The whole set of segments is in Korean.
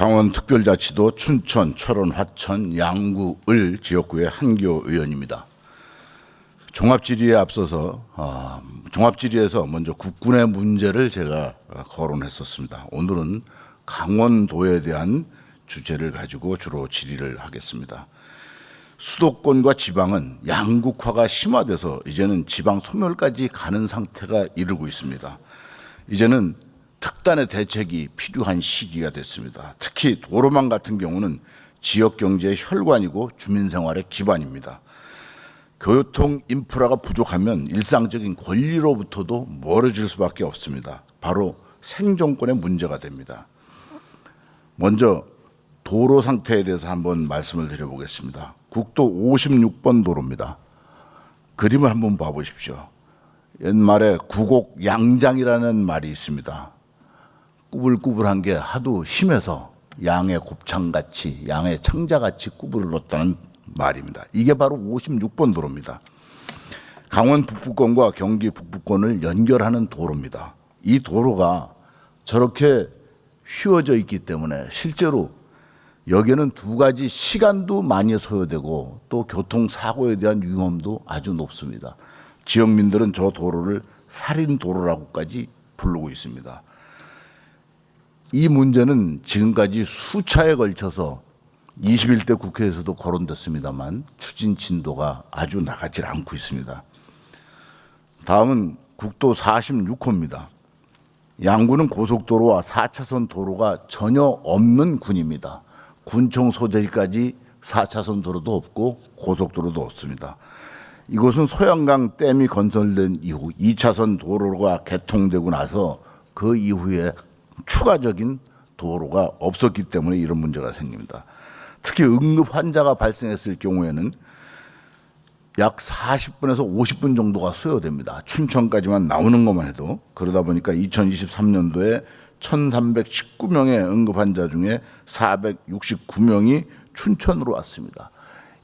강원특별자치도 춘천, 철원, 화천, 양구, 을 지역구의 한교 의원입니다. 종합질의에 앞서서 어, 종합질의에서 먼저 국군의 문제를 제가 어, 거론했었습니다. 오늘은 강원도에 대한 주제를 가지고 주로 질의를 하겠습니다. 수도권과 지방은 양국화가 심화돼서 이제는 지방 소멸까지 가는 상태가 이르고 있습니다. 이제는 특단의 대책이 필요한 시기가 됐습니다. 특히 도로망 같은 경우는 지역 경제의 혈관이고 주민 생활의 기반입니다. 교통 인프라가 부족하면 일상적인 권리로부터도 멀어질 수밖에 없습니다. 바로 생존권의 문제가 됩니다. 먼저 도로 상태에 대해서 한번 말씀을 드려보겠습니다. 국도 56번 도로입니다. 그림을 한번 봐보십시오. 옛말에 구곡 양장이라는 말이 있습니다. 꾸불꾸불한 게 하도 심해서 양의 곱창같이 양의 창자같이 꾸불렀다는 말입니다. 이게 바로 56번 도로입니다. 강원 북부권과 경기 북부권을 연결하는 도로입니다. 이 도로가 저렇게 휘어져 있기 때문에 실제로 여기는 두 가지 시간도 많이 소요되고 또 교통 사고에 대한 위험도 아주 높습니다. 지역민들은 저 도로를 살인 도로라고까지 부르고 있습니다. 이 문제는 지금까지 수차에 걸쳐서 21대 국회에서도 거론됐습니다만 추진 진도가 아주 나가질 않고 있습니다. 다음은 국도 46호입니다. 양구는 고속도로와 4차선 도로가 전혀 없는 군입니다. 군청 소재지까지 4차선 도로도 없고 고속도로도 없습니다. 이곳은 소양강 댐이 건설된 이후 2차선 도로가 개통되고 나서 그 이후에 추가적인 도로가 없었기 때문에 이런 문제가 생깁니다. 특히 응급 환자가 발생했을 경우에는 약 40분에서 50분 정도가 소요됩니다. 춘천까지만 나오는 것만 해도 그러다 보니까 2023년도에 1,319명의 응급 환자 중에 469명이 춘천으로 왔습니다.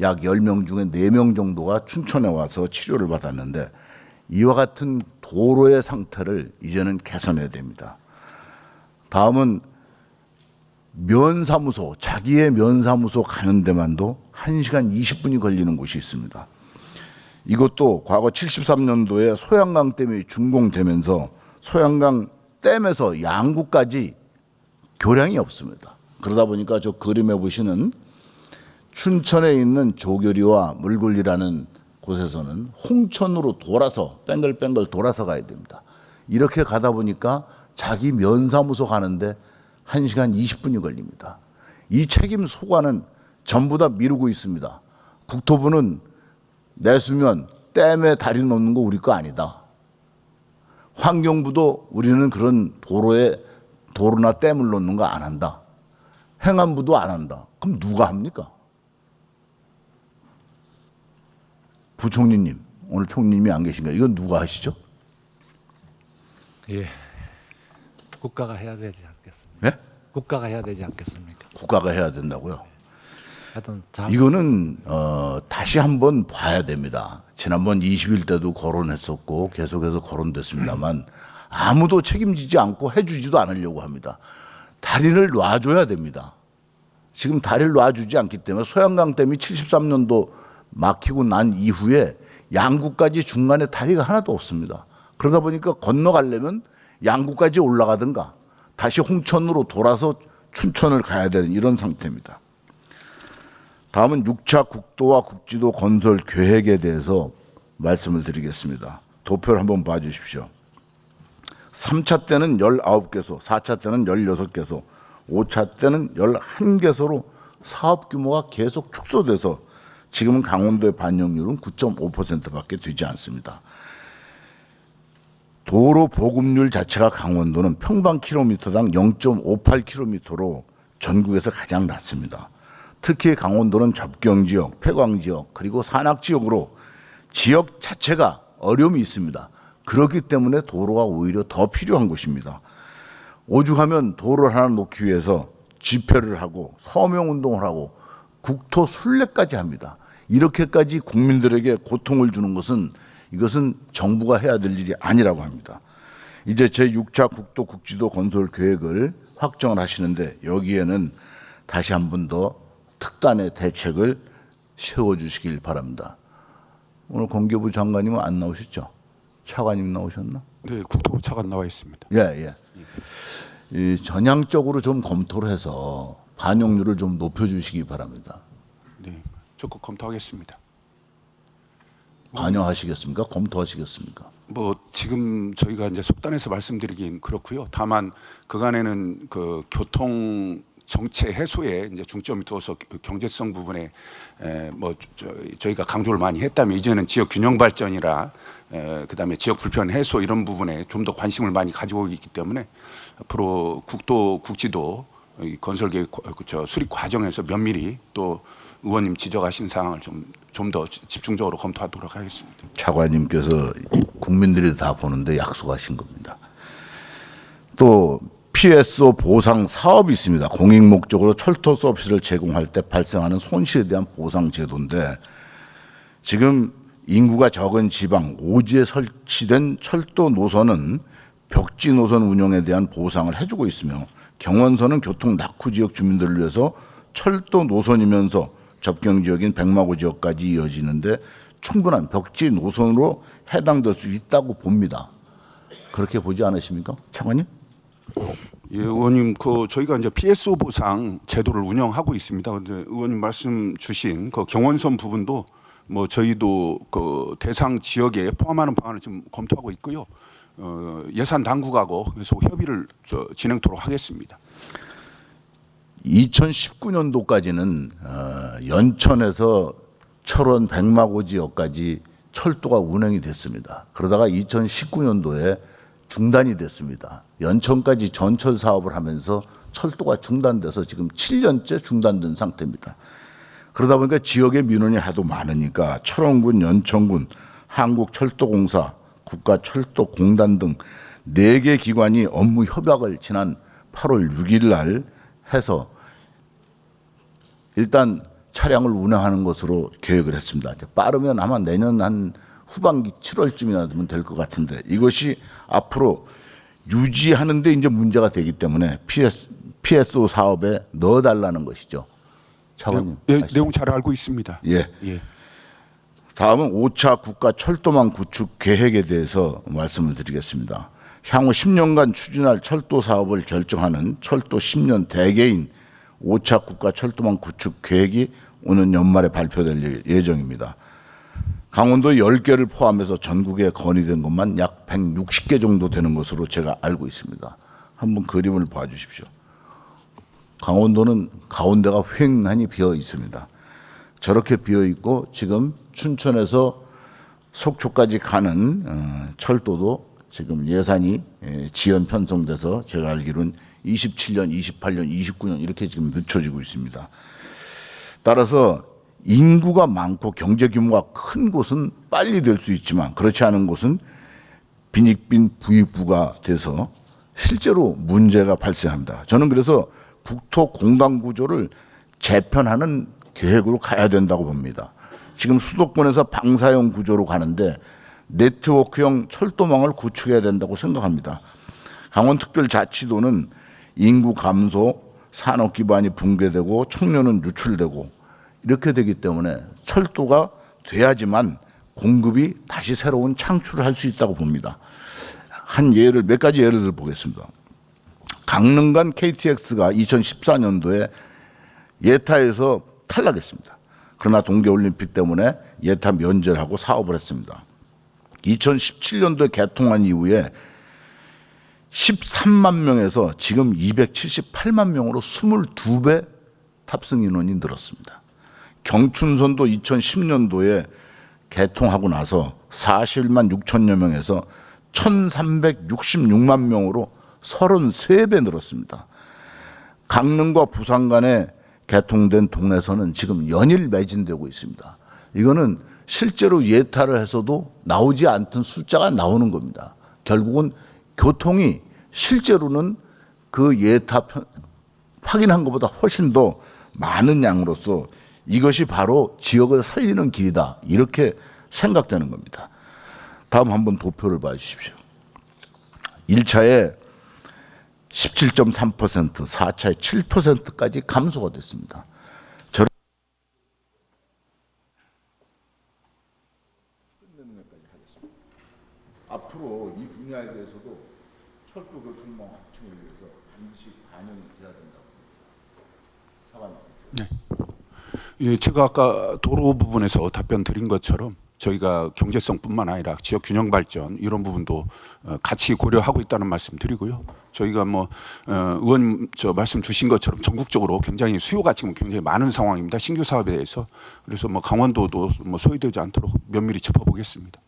약 10명 중에 4명 정도가 춘천에 와서 치료를 받았는데 이와 같은 도로의 상태를 이제는 개선해야 됩니다. 다음은 면사무소, 자기의 면사무소 가는 데만도 1시간 20분이 걸리는 곳이 있습니다. 이것도 과거 73년도에 소양강 댐이 준공되면서 소양강 댐에서 양구까지 교량이 없습니다. 그러다 보니까 저 그림에 보시는 춘천에 있는 조교리와 물굴리라는 곳에서는 홍천으로 돌아서 뺑글뺑글 돌아서 가야 됩니다. 이렇게 가다 보니까 자기 면사무소 가는데 1시간 20분이 걸립니다. 이 책임 소관은 전부 다 미루고 있습니다. 국토부는 내수면 댐에 다리 놓는 거 우리 거 아니다. 환경부도 우리는 그런 도로에 도로나 댐을 놓는 거 안 한다. 행안부도 안 한다. 그럼 누가 합니까? 부총리님, 오늘 총리님이 안 계신가? 이건 누가 하시죠? 예. 국가가 해야 되지 않겠습니까? 네? 국가가 해야 되지 않겠습니까? 국가가 해야 된다고요. 하여튼 자, 이거는 어, 다시 한번 봐야 됩니다. 지난번 20일 때도 거론했었고 계속해서 거론됐습니다만 아무도 책임지지 않고 해주지도 않으려고 합니다. 다리를 놔줘야 됩니다. 지금 다리를 놔주지 않기 때문에 소양강 댐이 73년도 막히고 난 이후에 양구까지 중간에 다리가 하나도 없습니다. 그러다 보니까 건너가려면 양구까지 올라가든가 다시 홍천으로 돌아서 춘천을 가야 되는 이런 상태입니다. 다음은 6차 국도와 국지도 건설 계획에 대해서 말씀을 드리겠습니다. 도표를 한번 봐 주십시오. 3차 때는 19개소, 4차 때는 16개소, 5차 때는 11개소로 사업 규모가 계속 축소돼서 지금은 강원도의 반영률은 9.5%밖에 되지 않습니다. 도로 보급률 자체가 강원도는 평방 킬로미터당 0.58km로 전국에서 가장 낮습니다. 특히 강원도는 접경 지역, 폐광 지역, 그리고 산악 지역으로 지역 자체가 어려움이 있습니다. 그렇기 때문에 도로가 오히려 더 필요한 곳입니다. 오죽하면 도로를 하나 놓기 위해서 집회를 하고 서명 운동을 하고 국토 순례까지 합니다. 이렇게까지 국민들에게 고통을 주는 것은 이것은 정부가 해야 될 일이 아니라고 합니다. 이제 제 6차 국도 국지도 건설 계획을 확정을 하시는데 여기에는 다시 한 번 더 특단의 대책을 세워 주시길 바랍니다. 오늘 공교부 장관님은 안 나오셨죠? 차관님 나오셨나? 네, 국토부 차관 나와 있습니다. 예, 예. 이 전향적으로 좀 검토를 해서 반영률을 좀 높여 주시기 바랍니다. 네, 적극 검토하겠습니다. 반영하시겠습니까? 검토하시겠습니까? 뭐 지금 저희가 이제 속단해서 말씀드리긴 그렇고요. 다만 그간에는 그 교통 정체 해소에 이제 중점이 두어서 그 경제성 부분에 에, 뭐 저, 저희가 강조를 많이 했다면 이제는 지역 균형 발전이라 에, 그다음에 지역 불편 해소 이런 부분에 좀 더 관심을 많이 가지고 있기 때문에 앞으로 국도 국지도 이 건설 계획 수립 과정에서 면밀히 또 의원님 지적하신 사항을 좀 좀 더 집중적으로 검토하도록 하겠습니다. 차관님께서 국민들이 다 보는데 약속하신 겁니다. 또 PSO 보상 사업이 있습니다. 공익 목적으로 철도 서비스를 제공할 때 발생하는 손실에 대한 보상 제도인데 지금 인구가 적은 지방 오지에 설치된 철도 노선은 벽지 노선 운영에 대한 보상을 해주고 있으며 경원선은 교통 낙후 지역 주민들을 위해서 철도 노선이면서 접경 지역인 백마고 지역까지 이어지는데 충분한 벽지 노선으로 해당될 수 있다고 봅니다. 그렇게 보지 않으십니까, 차관님? 예, 의원님, 그 저희가 이제 PSO 보상 제도를 운영하고 있습니다. 근데 의원님 말씀 주신 그 경원선 부분도 뭐 저희도 그 대상 지역에 포함하는 방안을 지금 검토하고 있고요. 어, 예산 당국하고 계속 협의를 저, 진행토록 하겠습니다. 2019년도까지는 어, 연천에서 철원 백마고 지역까지 철도가 운행이 됐습니다. 그러다가 2019년도에 중단이 됐습니다. 연천까지 전철 사업을 하면서 철도가 중단돼서 지금 7년째 중단된 상태입니다. 그러다 보니까 지역의 민원이 하도 많으니까 철원군, 연천군, 한국철도공사, 국가철도공단 등네개 기관이 업무 협약을 지난 8월 6일 날 해서 일단 차량을 운행하는 것으로 계획을 했습니다. 빠르면 아마 내년 한 후반기 7월쯤이나 되면 될 것 같은데 이것이 앞으로 유지하는데 이제 문제가 되기 때문에 PS, PSO 사업에 넣어달라는 것이죠. 차관님. 예, 아시죠? 내용 잘 알고 있습니다. 예. 예. 다음은 5차 국가 철도망 구축 계획에 대해서 말씀을 드리겠습니다. 향후 10년간 추진할 철도 사업을 결정하는 철도 10년 대계인 5차 국가 철도망 구축 계획이 오는 연말에 발표될 예- 예정입니다. 강원도 10개를 포함해서 전국에 건의된 것만 약 160개 정도 되는 것으로 제가 알고 있습니다. 한번 그림을 봐 주십시오. 강원도는 가운데가 휑하니 비어 있습니다. 저렇게 비어 있고 지금 춘천에서 속초까지 가는 어, 철도도 지금 예산이 예, 지연 편성돼서 제가 알기로는 27년, 28년, 29년 이렇게 지금 늦춰지고 있습니다. 따라서 인구가 많고 경제 규모가 큰 곳은 빨리 될 수 있지만 그렇지 않은 곳은 빈익빈 부익부가 돼서 실제로 문제가 발생합니다. 저는 그래서 국토 공간 구조를 재편하는 계획으로 가야 된다고 봅니다. 지금 수도권에서 방사형 구조로 가는데 네트워크형 철도망을 구축해야 된다고 생각합니다. 강원특별자치도는 인구 감소, 산업 기반이 붕괴되고 청년은 유출되고 이렇게 되기 때문에 철도가 돼야지만 공급이 다시 새로운 창출을 할 수 있다고 봅니다. 한 예를 몇 가지 예를 들어 보겠습니다. 강릉간 KTX가 2014년도에 예타에서 탈락했습니다. 그러나 동계올림픽 때문에 예타 면제를 하고 사업을 했습니다. 2017년도에 개통한 이후에 13만 명에서 지금 278만 명으로 22배 탑승 인원이 늘었습니다. 경춘선도 2010년도에 개통하고 나서 41만 6천여 명에서 1366만 명으로 33배 늘었습니다. 강릉과 부산 간에 개통된 동해선은 지금 연일 매진되고 있습니다. 이거는 실제로 예타를 해서도 나오지 않던 숫자가 나오는 겁니다. 결국은 교통이 실제로는 그 예타 편- 확인한 것보다 훨씬 더 많은 양으로서 이것이 바로 지역을 살리는 길이다. 이렇게 생각되는 겁니다. 다음 한번 도표를 봐 주십시오. 1차에 17.3% 4차에 7%까지 감소가 됐습니다. 앞으로 이 분야에 대해서도 철도 교통망 확충을 위해서 반드시 반영이 돼야 된다고. 사관님. 예, 제가 아까 도로 부분에서 답변 드린 것처럼 저희가 경제성뿐만 아니라 지역 균형 발전 이런 부분도 어, 같이 고려하고 있다는 말씀 드리고요. 저희가 뭐 어, 의원 저 말씀 주신 것처럼 전국적으로 굉장히 수요가 지금 굉장히 많은 상황입니다. 신규 사업에 대해서 그래서 뭐 강원도도 뭐 소외되지 않도록 면밀히 짚어보겠습니다.